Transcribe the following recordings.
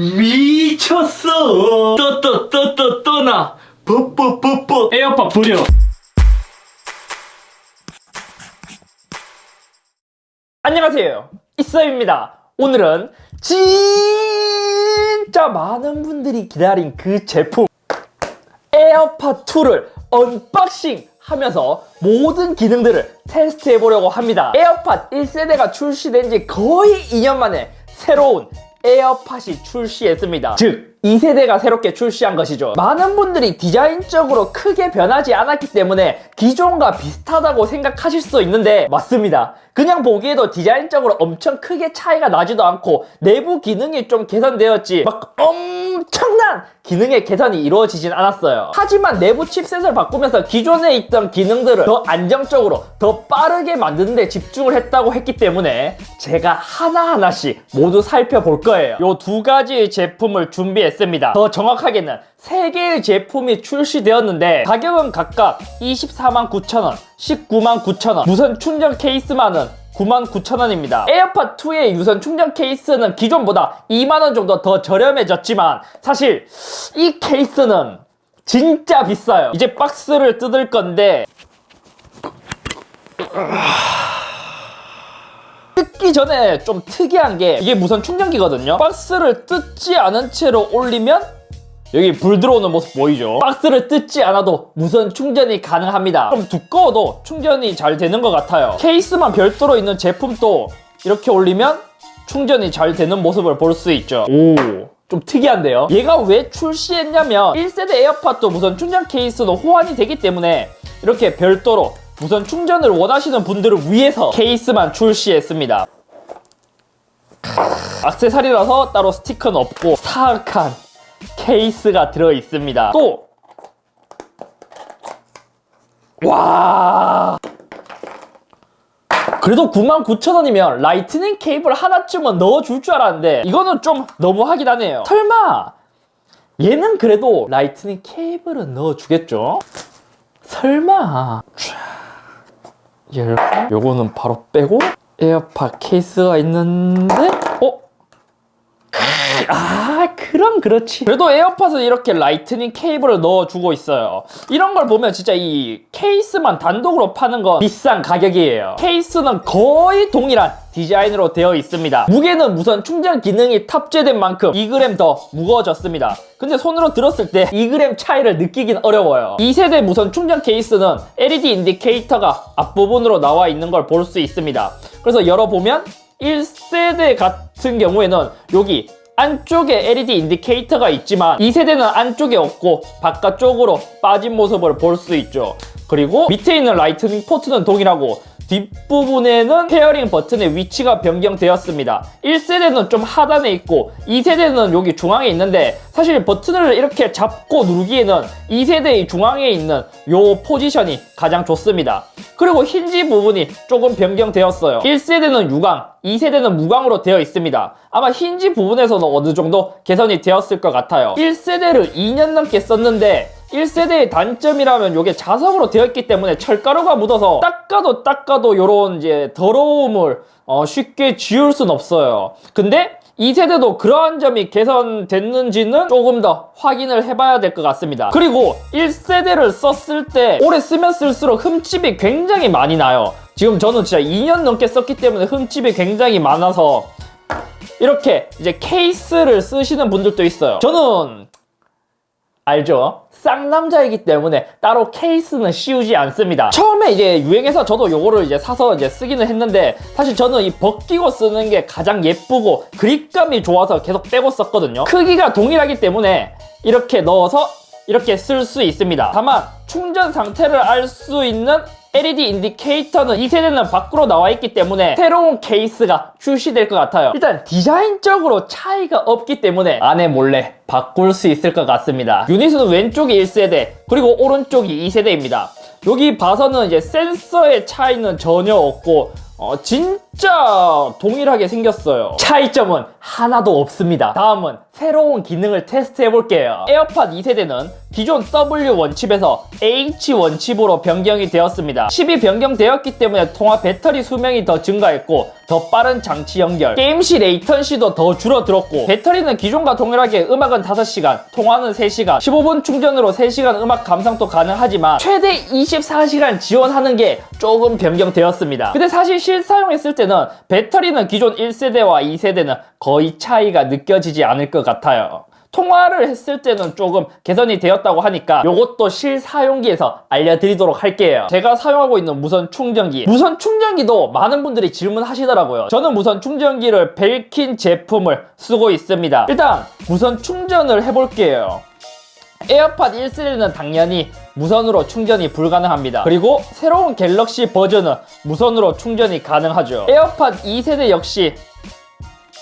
미쳤어. 떠떠떠떠 떠나. 뽀뽀뽀뽀 에어팟 버려 안녕하세요. 이서입니다. 오늘은 진짜 많은 분들이 기다린 그 제품. 에어팟 2를 언박싱 하면서 모든 기능들을 테스트 해 보려고 합니다. 에어팟 1세대가 출시된 지 거의 2년 만에 새로운 에어팟이 출시했습니다. 즉, 2세대가 새롭게 출시한 것이죠. 많은 분들이 디자인적으로 크게 변하지 않았기 때문에 기존과 비슷하다고 생각하실 수 있는데 맞습니다. 그냥 보기에도 디자인적으로 엄청 크게 차이가 나지도 않고 내부 기능이 좀 개선되었지 막 엄청난 기능의 개선이 이루어지진 않았어요. 하지만 내부 칩셋을 바꾸면서 기존에 있던 기능들을 더 안정적으로 더 빠르게 만드는 데 집중을 했다고 했기 때문에 제가 하나하나씩 모두 살펴볼 거예요. 요두 가지 제품을 준비 했습니다. 더 정확하게는 세 개의 제품이 출시되었는데 가격은 각각 24만 9천원, 19만 9천원, 무선 충전 케이스만은 99,000원입니다. 에어팟 2의 유선 충전 케이스는 기존보다 2만원 정도 더 저렴해졌지만 사실 이 케이스는 진짜 비싸요. 이제 박스를 뜯을 건데 뜯기 전에 좀 특이한 게 이게 무선 충전기거든요. 박스를 뜯지 않은 채로 올리면 여기 불 들어오는 모습 보이죠? 박스를 뜯지 않아도 무선 충전이 가능합니다. 좀 두꺼워도 충전이 잘 되는 것 같아요. 케이스만 별도로 있는 제품도 이렇게 올리면 충전이 잘 되는 모습을 볼 수 있죠. 오. 좀 특이한데요? 얘가 왜 출시했냐면 1세대 에어팟도 무선 충전 케이스도 호환이 되기 때문에 이렇게 별도로 무선 충전을 원하시는 분들을 위해서 케이스만 출시했습니다. 악세사리라서 따로 스티커는 없고 사악한 케이스가 들어 있습니다. 또 와. 그래도 99,000원이면 라이트닝 케이블 하나쯤은 넣어줄 줄 알았는데 이거는 좀 너무하긴 하네요. 설마 얘는 그래도 라이트닝 케이블은 넣어주겠죠? 설마 촤. 열고 요거는 바로 빼고 에어팟 케이스가 있는데 어? 아 그럼 그렇지. 그래도 에어팟은 이렇게 라이트닝 케이블을 넣어주고 있어요. 이런 걸 보면 진짜 이 케이스만 단독으로 파는 건 비싼 가격이에요. 케이스는 거의 동일한 디자인으로 되어 있습니다. 무게는 무선 충전 기능이 탑재된 만큼 2g 더 무거워졌습니다. 근데 손으로 들었을 때 2g 차이를 느끼긴 어려워요. 2세대 무선 충전 케이스는 LED 인디케이터가 앞부분으로 나와 있는 걸 볼 수 있습니다. 그래서 열어보면 1세대 같은 경우에는 여기 안쪽에 LED 인디케이터가 있지만 2세대는 안쪽에 없고 바깥쪽으로 빠진 모습을 볼 수 있죠. 그리고 밑에 있는 라이트닝 포트는 동일하고 뒷부분에는 페어링 버튼의 위치가 변경되었습니다. 1세대는 좀 하단에 있고 2세대는 여기 중앙에 있는데 사실 버튼을 이렇게 잡고 누르기에는 2세대의 중앙에 있는 요 포지션이 가장 좋습니다. 그리고 힌지 부분이 조금 변경되었어요. 1세대는 유광, 2세대는 무광으로 되어 있습니다. 아마 힌지 부분에서는 어느 정도 개선이 되었을 것 같아요. 1세대를 2년 넘게 썼는데 1세대의 단점이라면 이게 자석으로 되어 있기 때문에 철가루가 묻어서 닦아도 닦아도 이런 이제 더러움을 어, 쉽게 지울 순 없어요. 근데 2세대도 그러한 점이 개선됐는지는 조금 더 확인을 해봐야 될 것 같습니다. 그리고 1세대를 썼을 때 오래 쓰면 쓸수록 흠집이 굉장히 많이 나요. 지금 저는 진짜 2년 넘게 썼기 때문에 흠집이 굉장히 많아서 이렇게 이제 케이스를 쓰시는 분들도 있어요. 저는 알죠? 쌍남자이기 때문에 따로 케이스는 씌우지 않습니다. 처음에 이제 유행해서 저도 요거를 이제 사서 이제 쓰기는 했는데 사실 저는 이 벗기고 쓰는 게 가장 예쁘고 그립감이 좋아서 계속 빼고 썼거든요. 크기가 동일하기 때문에 이렇게 넣어서 이렇게 쓸 수 있습니다. 다만 충전 상태를 알 수 있는 LED 인디케이터는 2세대는 밖으로 나와 있기 때문에 새로운 케이스가 출시될 것 같아요. 일단 디자인적으로 차이가 없기 때문에 안에 몰래 바꿀 수 있을 것 같습니다. 유닛은 왼쪽이 1세대 그리고 오른쪽이 2세대입니다. 여기 봐서는 이제 센서의 차이는 전혀 없고 어, 진짜 진짜 동일하게 생겼어요. 차이점은 하나도 없습니다. 다음은 새로운 기능을 테스트 해 볼게요. 에어팟 2세대는 기존 W 원칩에서 H 원칩으로 변경이 되었습니다. 칩이 변경되었기 때문에 통화 배터리 수명이 더 증가했고 더 빠른 장치 연결, 게임 시 레이턴시도 더 줄어들었고 배터리는 기존과 동일하게 음악은 5시간, 통화는 3시간, 15분 충전으로 3시간 음악 감상도 가능하지만 최대 24시간 지원하는 게 조금 변경되었습니다. 근데 사실 실사용했을 때는 배터리는 기존 1세대와 2세대는 거의 차이가 느껴지지 않을 것 같아요. 통화를 했을 때는 조금 개선이 되었다고 하니까 이것도 실사용기에서 알려드리도록 할게요. 제가 사용하고 있는 무선 충전기. 무선 충전기도 많은 분들이 질문하시더라고요. 저는 무선 충전기를 벨킨 제품을 쓰고 있습니다. 일단 무선 충전을 해볼게요. 에어팟 1세대는 당연히 무선으로 충전이 불가능합니다. 그리고 새로운 갤럭시 버전은 무선으로 충전이 가능하죠. 에어팟 2세대 역시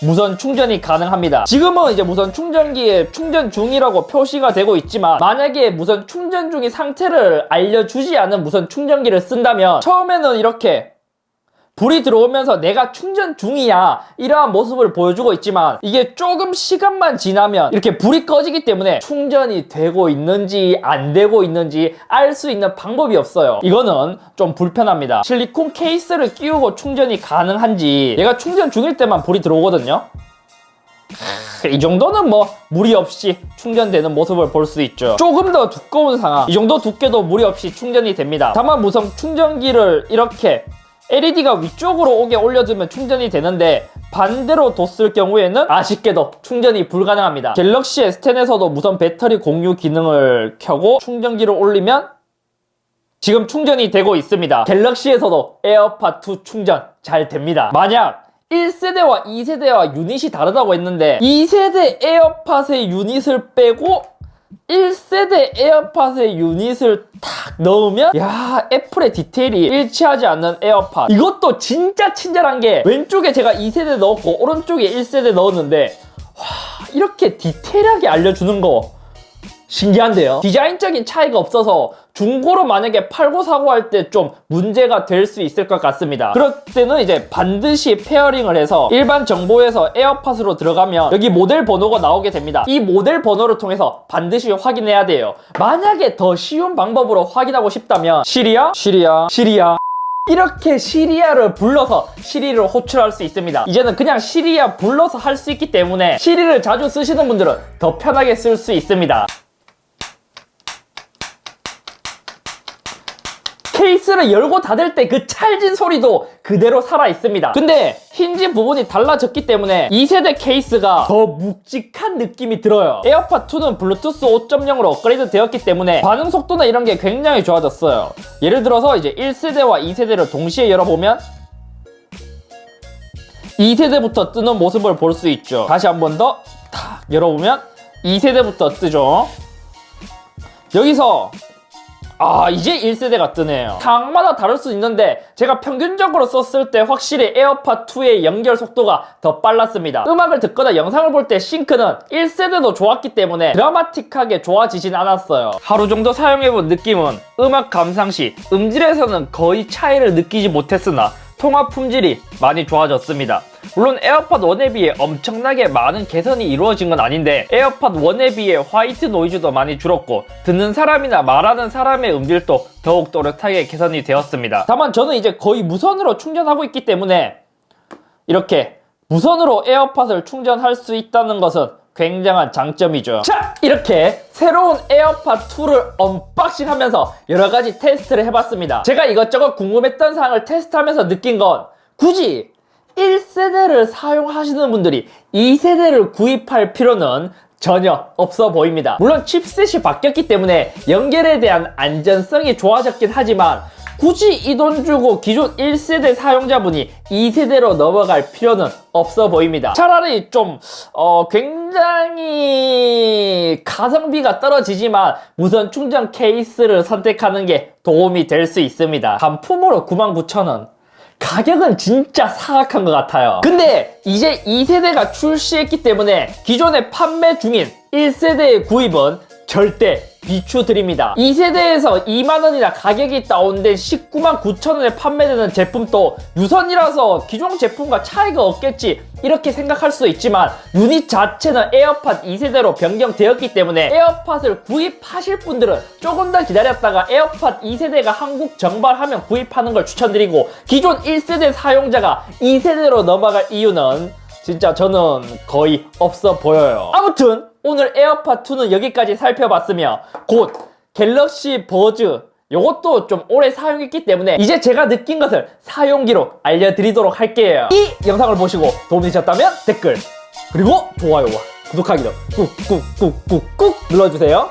무선 충전이 가능합니다. 지금은 이제 무선 충전기에 충전 중이라고 표시가 되고 있지만 만약에 무선 충전 중인 상태를 알려주지 않은 무선 충전기를 쓴다면 처음에는 이렇게 불이 들어오면서 내가 충전 중이야. 이러한 모습을 보여주고 있지만 이게 조금 시간만 지나면 이렇게 불이 꺼지기 때문에 충전이 되고 있는지 안 되고 있는지 알 수 있는 방법이 없어요. 이거는 좀 불편합니다. 실리콘 케이스를 끼우고 충전이 가능한지 내가 충전 중일 때만 불이 들어오거든요. 이 정도는 뭐 무리 없이 충전되는 모습을 볼 수 있죠. 조금 더 두꺼운 상황. 이 정도 두께도 무리 없이 충전이 됩니다. 다만 무선 충전기를 이렇게 LED가 위쪽으로 오게 올려두면 충전이 되는데 반대로 뒀을 경우에는 아쉽게도 충전이 불가능합니다. 갤럭시 S10에서도 무선 배터리 공유 기능을 켜고 충전기를 올리면 지금 충전이 되고 있습니다. 갤럭시에서도 에어팟2 충전 잘 됩니다. 만약 1세대와 2세대와 유닛이 다르다고 했는데 2세대 에어팟의 유닛을 빼고 1세대 에어팟의 유닛을 탁 넣으면 야 애플의 디테일이 일치하지 않는 에어팟. 이것도 진짜 친절한 게 왼쪽에 제가 2세대 넣었고 오른쪽에 1세대 넣었는데 와 이렇게 디테일하게 알려주는 거 신기한데요? 디자인적인 차이가 없어서 중고로 만약에 팔고 사고 할 때 좀 문제가 될 수 있을 것 같습니다. 그럴 때는 이제 반드시 페어링을 해서 일반 정보에서 에어팟으로 들어가면 여기 모델 번호가 나오게 됩니다. 이 모델 번호를 통해서 반드시 확인해야 돼요. 만약에 더 쉬운 방법으로 확인하고 싶다면 시리아, 시리아, 시리아 이렇게 시리아를 불러서 시리를 호출할 수 있습니다. 이제는 그냥 시리아 불러서 할 수 있기 때문에 시리를 자주 쓰시는 분들은 더 편하게 쓸 수 있습니다. 케이스를 열고 닫을 때 그 찰진 소리도 그대로 살아 있습니다. 근데 힌지 부분이 달라졌기 때문에 2세대 케이스가 더 묵직한 느낌이 들어요. 에어팟 2는 블루투스 5.0으로 업그레이드 되었기 때문에 반응 속도나 이런 게 굉장히 좋아졌어요. 예를 들어서 이제 1세대와 2세대를 동시에 열어보면 2세대부터 뜨는 모습을 볼 수 있죠. 다시 한 번더탁 열어보면 2세대부터 뜨죠. 여기서 아 이제 1세대가 뜨네요. 상황마다 다를 수 있는데 제가 평균적으로 썼을 때 확실히 에어팟 2의 연결 속도가 더 빨랐습니다. 음악을 듣거나 영상을 볼 때 싱크는 1세대도 좋았기 때문에 드라마틱하게 좋아지진 않았어요. 하루 정도 사용해본 느낌은 음악 감상 시 음질에서는 거의 차이를 느끼지 못했으나 통화 품질이 많이 좋아졌습니다. 물론 에어팟 1에 비해 엄청나게 많은 개선이 이루어진 건 아닌데 에어팟 1에 비해 화이트 노이즈도 많이 줄었고 듣는 사람이나 말하는 사람의 음질도 더욱 또렷하게 개선이 되었습니다. 다만 저는 이제 거의 무선으로 충전하고 있기 때문에 이렇게 무선으로 에어팟을 충전할 수 있다는 것은 굉장한 장점이죠. 자, 이렇게 새로운 에어팟 2를 언박싱 하면서 여러 가지 테스트를 해봤습니다. 제가 이것저것 궁금했던 사항을 테스트하면서 느낀 건 굳이 1세대를 사용하시는 분들이 2세대를 구입할 필요는 전혀 없어 보입니다. 물론 칩셋이 바뀌었기 때문에 연결에 대한 안전성이 좋아졌긴 하지만 굳이 이 돈 주고 기존 1세대 사용자분이 2세대로 넘어갈 필요는 없어 보입니다. 차라리 좀, 어, 굉장히 가성비가 떨어지지만 무선 충전 케이스를 선택하는 게 도움이 될 수 있습니다. 단품으로 99,000원. 가격은 진짜 사악한 것 같아요. 근데 이제 2세대가 출시했기 때문에 기존에 판매 중인 1세대의 구입은 절대 비추드립니다. 2세대에서 2만원이나 가격이 다운된 19만 9천원에 판매되는 제품도 유선이라서 기존 제품과 차이가 없겠지 이렇게 생각할 수도 있지만 유닛 자체는 에어팟 2세대로 변경되었기 때문에 에어팟을 구입하실 분들은 조금 더 기다렸다가 에어팟 2세대가 한국 정발하면 구입하는 걸 추천드리고 기존 1세대 사용자가 2세대로 넘어갈 이유는 진짜 저는 거의 없어 보여요. 아무튼 오늘 에어팟 2는 여기까지 살펴봤으며 곧 갤럭시 버즈 요것도 좀 오래 사용했기 때문에 이제 제가 느낀 것을 사용기로 알려드리도록 할게요. 이 영상을 보시고 도움이 되셨다면 댓글 그리고 좋아요와 구독하기도 꾹꾹꾹꾹꾹 눌러주세요.